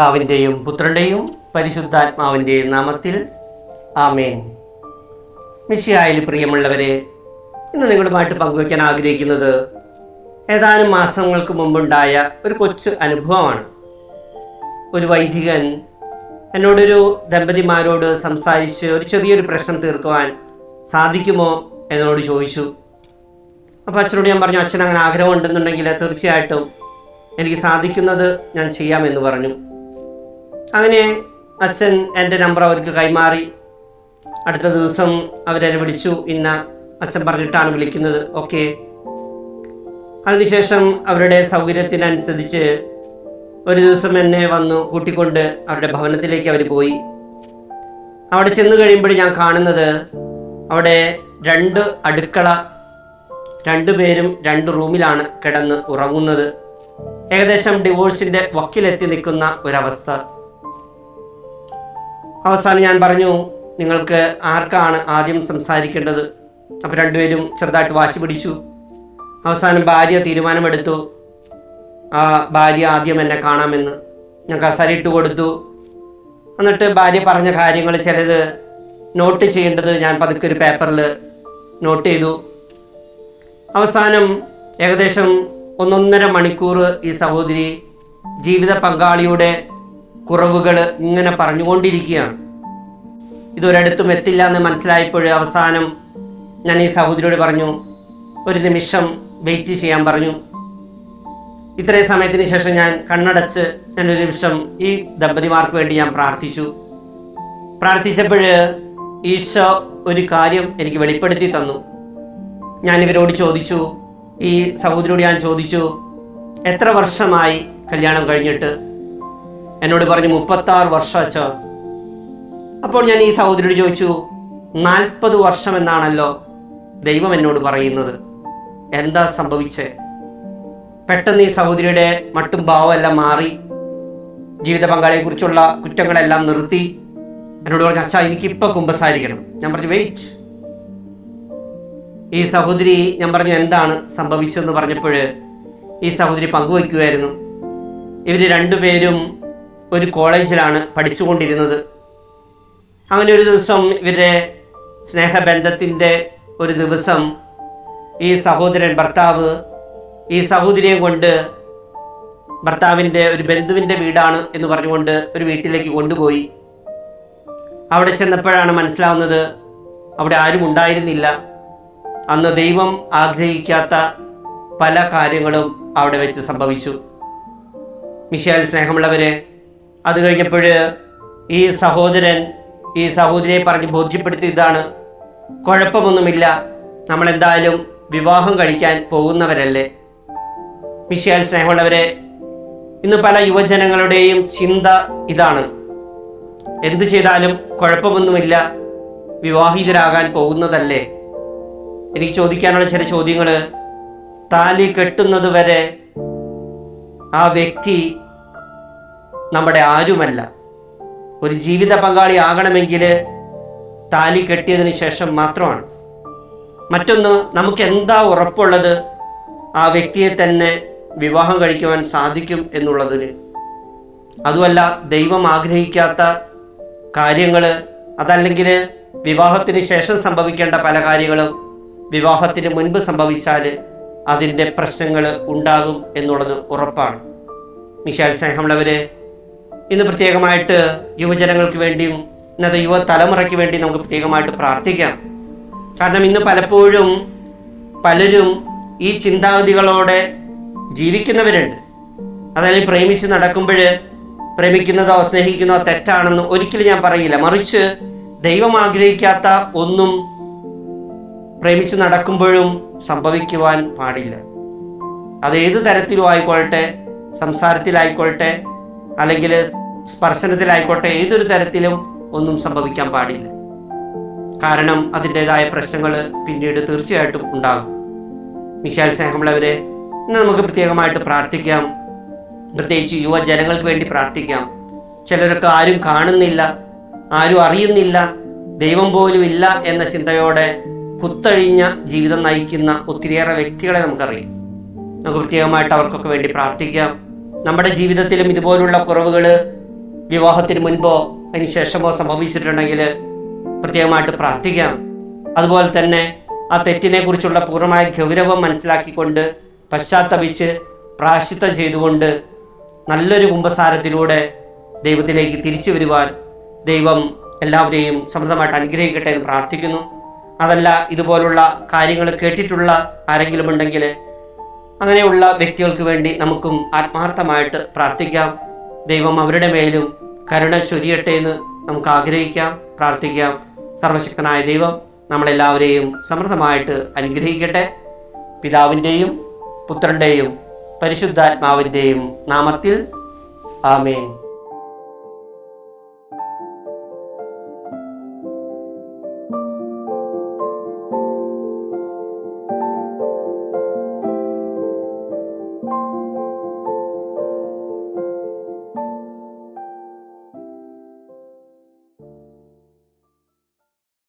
പിതാവിന്റെയും പുത്രന്റെയും പരിശുദ്ധാത്മാവിന്റെയും നാമത്തിൽ ആമേൻ. മിശിയായിൽ പ്രിയമുള്ളവരെ ഇന്ന് നിങ്ങളുമായിട്ട് പങ്കുവയ്ക്കാൻ ആഗ്രഹിക്കുന്നത് ഏതാനും മാസങ്ങൾക്ക് മുമ്പുണ്ടായ ഒരു കൊച്ചു അനുഭവമാണ്. ഒരു വൈദികൻ എന്നോടൊരു ദമ്പതിമാരോട് സംസാരിച്ച് ഒരു ചെറിയൊരു പ്രശ്നം തീർക്കുവാൻ സാധിക്കുമോ എന്നോട് ചോദിച്ചു. അപ്പോൾ അച്ഛനോട് ഞാൻ പറഞ്ഞു അച്ഛൻ അങ്ങനെ ആഗ്രഹം ഉണ്ടെന്നുണ്ടെങ്കിൽ തീർച്ചയായിട്ടും എനിക്ക് സാധിക്കുന്നത് ഞാൻ ചെയ്യാമെന്ന് പറഞ്ഞു. അങ്ങനെ അച്ഛൻ എന്റെ നമ്പർ അവർക്ക് കൈമാറി. അടുത്ത ദിവസം അവരെ വിളിച്ചു. ഇന്ന അച്ഛൻ പറഞ്ഞിട്ടാണ് വിളിക്കുന്നത്. ഓക്കെ അതിനുശേഷം അവരുടെ സൗകര്യത്തിനനുസരിച്ച് ഒരു ദിവസം എന്നെ വന്നു കൂട്ടിക്കൊണ്ട് അവരുടെ ഭവനത്തിലേക്ക് അവർ പോയി. അവിടെ ചെന്ന് കഴിയുമ്പോൾ ഞാൻ കാണുന്നത് അവിടെ രണ്ട് അടുക്കള രണ്ടുപേരും രണ്ട് റൂമിലാണ് കിടന്ന് ഉറങ്ങുന്നത്. ഏകദേശം ഡിവോഴ്സിന്റെ വക്കിലെത്തി നിൽക്കുന്ന ഒരവസ്ഥ. അവസാനം ഞാൻ പറഞ്ഞു നിങ്ങൾക്ക് ആർക്കാണ് ആദ്യം സംസാരിക്കേണ്ടത്? അപ്പോൾ രണ്ടുപേരും ചെറുതായിട്ട് വാശി പിടിച്ചു. അവസാനം ഭാര്യ തീരുമാനമെടുത്തു. ആ ഭാര്യ ആദ്യം എന്നെ കാണാമെന്ന്. ഞാൻ കസരിട്ട് കൊടുത്തു. എന്നിട്ട് ഭാര്യ പറഞ്ഞ കാര്യങ്ങൾ ചിലത് നോട്ട് ചെയ്യേണ്ടത് ഞാൻ പതുക്കെ ഒരു പേപ്പറിൽ നോട്ട് ചെയ്തു. അവസാനം ഏകദേശം ഒന്നൊന്നര മണിക്കൂർ ഈ സഹോദരി ജീവിത പങ്കാളിയുടെ കുറവുകൾ ഇങ്ങനെ പറഞ്ഞുകൊണ്ടിരിക്കുകയാണ്. ഇതൊരിടത്തും എത്തില്ല എന്ന് മനസ്സിലായപ്പോൾ അവസാനം ഞാൻ ഈ സഹോദരിയോട് പറഞ്ഞു ഒരു നിമിഷം വെയിറ്റ് ചെയ്യാൻ പറഞ്ഞു. ഇത്രയും സമയത്തിന് ശേഷം ഞാൻ കണ്ണടച്ച് ഞാൻ ഒരു നിമിഷം ഈ ദമ്പതിമാർക്ക് വേണ്ടി ഞാൻ പ്രാർത്ഥിച്ചു. പ്രാർത്ഥിച്ചപ്പോൾ ഈശോ ഒരു കാര്യം എനിക്ക് വെളിപ്പെടുത്തി തന്നു. ഞാൻ ഇവരോട് ചോദിച്ചു ഈ സഹോദരിയോട് ഞാൻ ചോദിച്ചു എത്ര വർഷമായി കല്യാണം കഴിഞ്ഞിട്ട്? എന്നോട് പറഞ്ഞു മുപ്പത്താറ് വർഷം അച്ഛോ അപ്പോൾ ഞാൻ ഈ സഹോദരിയോട് ചോദിച്ചു നാൽപ്പത് വർഷം എന്നാണല്ലോ ദൈവം എന്നോട് പറയുന്നത്. എന്താ സംഭവിച്ചേ? പെട്ടെന്ന് ഈ സഹോദരിയുടെ മട്ടും ഭാവം എല്ലാം മാറി ജീവിത പങ്കാളിയെക്കുറിച്ചുള്ള കുറ്റങ്ങളെല്ലാം നിർത്തി. എന്നോട് പറഞ്ഞു അച്ഛാ എനിക്കിപ്പോൾ കുമ്പസാരിക്കണം. ഞാൻ പറഞ്ഞു വെയിറ്റ്. ഈ സഹോദരി ഞാൻ പറഞ്ഞു എന്താണ് സംഭവിച്ചതെന്ന് പറഞ്ഞപ്പോൾ ഈ സഹോദരി പങ്കുവയ്ക്കുമായിരുന്നു ഇവർ രണ്ടുപേരും ഒരു കോളേജിലാണ് പഠിച്ചുകൊണ്ടിരുന്നത്. അങ്ങനെ ഒരു ദിവസം ഇവരുടെ സ്നേഹബന്ധത്തിന്റെ ഒരു ദിവസം ഈ സഹോദരൻ ഭർത്താവ് ഈ സഹോദരിയെ കൊണ്ട് ഭർത്താവിന്റെ ഒരു ബന്ധുവിന്റെ വീടാണ് എന്ന് പറഞ്ഞുകൊണ്ട് ഒരു വീട്ടിലേക്ക് കൊണ്ടുപോയി. അവിടെ ചെന്നപ്പോഴാണ് മനസ്സിലാവുന്നത് അവിടെ ആരും ഉണ്ടായിരുന്നില്ല. അന്ന് ദൈവം ആഗ്രഹിക്കാത്ത പല കാര്യങ്ങളും അവിടെ വെച്ച് സംഭവിച്ചു. മിഷേൽ സ്നേഹമുള്ളവരെ അത് കഴിഞ്ഞപ്പോൾ ഈ സഹോദരൻ ഈ സഹോദരിയെ പറഞ്ഞ് ബോധ്യപ്പെടുത്തി ഇതാണ് കുഴപ്പമൊന്നുമില്ല നമ്മളെന്തായാലും വിവാഹം കഴിക്കാൻ പോകുന്നവരല്ലേ? മിഷാൽ സ്നേഹമുള്ളവരെ ഇന്ന് പല യുവജനങ്ങളുടെയും ചിന്ത ഇതാണ്. എന്തു ചെയ്താലും കുഴപ്പമൊന്നുമില്ല വിവാഹിതരാകാൻ പോകുന്നതല്ലേ? എനിക്ക് ചോദിക്കാനുള്ള ചില ചോദ്യങ്ങൾ താലി കെട്ടുന്നത് വരെ ആ വ്യക്തി നമ്മുടെ ആരുമല്ല. ഒരു ജീവിത പങ്കാളി ആകണമെങ്കിൽ താലി കെട്ടിയതിന് ശേഷം മാത്രമാണ്. മറ്റൊന്ന് നമുക്ക് എന്താ ഉറപ്പുള്ളത് ആ വ്യക്തിയെ തന്നെ വിവാഹം കഴിക്കുവാൻ സാധിക്കും എന്നുള്ളതിന്. അതുമല്ല ദൈവം ആഗ്രഹിക്കാത്ത കാര്യങ്ങൾ അതല്ലെങ്കിൽ വിവാഹത്തിന് ശേഷം സംഭവിക്കേണ്ട പല കാര്യങ്ങളും വിവാഹത്തിന് മുൻപ് സംഭവിച്ചാൽ അതിന്റെ പ്രശ്നങ്ങൾ ഉണ്ടാകും എന്നുള്ളത് ഉറപ്പാണ്. മിഷാൽ സ്നേഹമുള്ളവരെ ഇന്ന് പ്രത്യേകമായിട്ട് യുവജനങ്ങൾക്ക് വേണ്ടിയും ഇന്നത്തെ യുവ തലമുറയ്ക്ക് വേണ്ടി നമുക്ക് പ്രത്യേകമായിട്ട് പ്രാർത്ഥിക്കാം. കാരണം ഇന്ന് പലപ്പോഴും പലരും ഈ ചിന്താഗതികളോടെ ജീവിക്കുന്നവരുണ്ട്. അതായത് പ്രേമിച്ച് നടക്കുമ്പോൾ പ്രേമിക്കുന്നതോ സ്നേഹിക്കുന്നതോ തെറ്റാണെന്ന് ഒരിക്കലും ഞാൻ പറയില്ല. മറിച്ച് ദൈവം ആഗ്രഹിക്കാത്ത ഒന്നും പ്രേമിച്ച് നടക്കുമ്പോഴും സംഭവിക്കുവാൻ പാടില്ല. അത് ഏത് തരത്തിലും ആയിക്കോട്ടെ സംസാരത്തിലായിക്കോട്ടെ അല്ലെങ്കിൽ സ്പർശനത്തിലായിക്കോട്ടെ ഏതൊരു തരത്തിലും ഒന്നും സംഭവിക്കാൻ പാടില്ല. കാരണം അതിന്റെതായ പ്രശ്നങ്ങൾ പിന്നീട് തീർച്ചയായിട്ടും ഉണ്ടാകും. മിശാൽ സ്നേഹമുള്ളവരെ ഇന്ന് നമുക്ക് പ്രത്യേകമായിട്ട് പ്രാർത്ഥിക്കാം. പ്രത്യേകിച്ച് യുവജനങ്ങൾക്ക് വേണ്ടി പ്രാർത്ഥിക്കാം. ചിലരൊക്കെ ആരും കാണുന്നില്ല ആരും അറിയുന്നില്ല ദൈവം പോലും ഇല്ല എന്ന ചിന്തയോടെ കുത്തഴിഞ്ഞ ജീവിതം നയിക്കുന്ന ഒത്തിരിയേറെ വ്യക്തികളെ നമുക്കറിയാം. നമുക്ക് പ്രത്യേകമായിട്ട് അവർക്കൊക്കെ വേണ്ടി പ്രാർത്ഥിക്കാം. നമ്മുടെ ജീവിതത്തിലും ഇതുപോലുള്ള കുറവുകൾ വിവാഹത്തിന് മുൻപോ അതിന് ശേഷമോ സംഭവിച്ചിട്ടുണ്ടെങ്കിൽ പ്രത്യേകമായിട്ട് പ്രാർത്ഥിക്കാം. അതുപോലെ തന്നെ ആ തെറ്റിനെ കുറിച്ചുള്ള പൂർണമായ ഗൗരവം മനസ്സിലാക്കിക്കൊണ്ട് പശ്ചാത്തപിച്ച് പ്രാശ്ചിത്തം ചെയ്തുകൊണ്ട് നല്ലൊരു കുംഭസാരത്തിലൂടെ ദൈവത്തിലേക്ക് തിരിച്ചു വരുവാൻ ദൈവം എല്ലാവരെയും സമൃദ്ധമായിട്ട് അനുഗ്രഹിക്കട്ടെ എന്ന് പ്രാർത്ഥിക്കുന്നു. അതല്ല ഇതുപോലുള്ള കാര്യങ്ങൾ കേട്ടിട്ടുള്ള ആരെങ്കിലും ഉണ്ടെങ്കിൽ അങ്ങനെയുള്ള വ്യക്തികൾക്ക് വേണ്ടി നമുക്കും ആത്മാർത്ഥമായിട്ട് പ്രാർത്ഥിക്കാം. ദൈവം അവരുടെ മേലും കരുണ ചൊരിയട്ടെ എന്ന് നമുക്ക് ആഗ്രഹിക്കാം പ്രാർത്ഥിക്കാം. സർവശക്തനായ ദൈവം നമ്മളെല്ലാവരെയും സമൃദ്ധമായിട്ട് അനുഗ്രഹിക്കട്ടെ. പിതാവിന്റെയും പുത്രന്റെയും പരിശുദ്ധാത്മാവിന്റെയും നാമത്തിൽ ആമേൻ.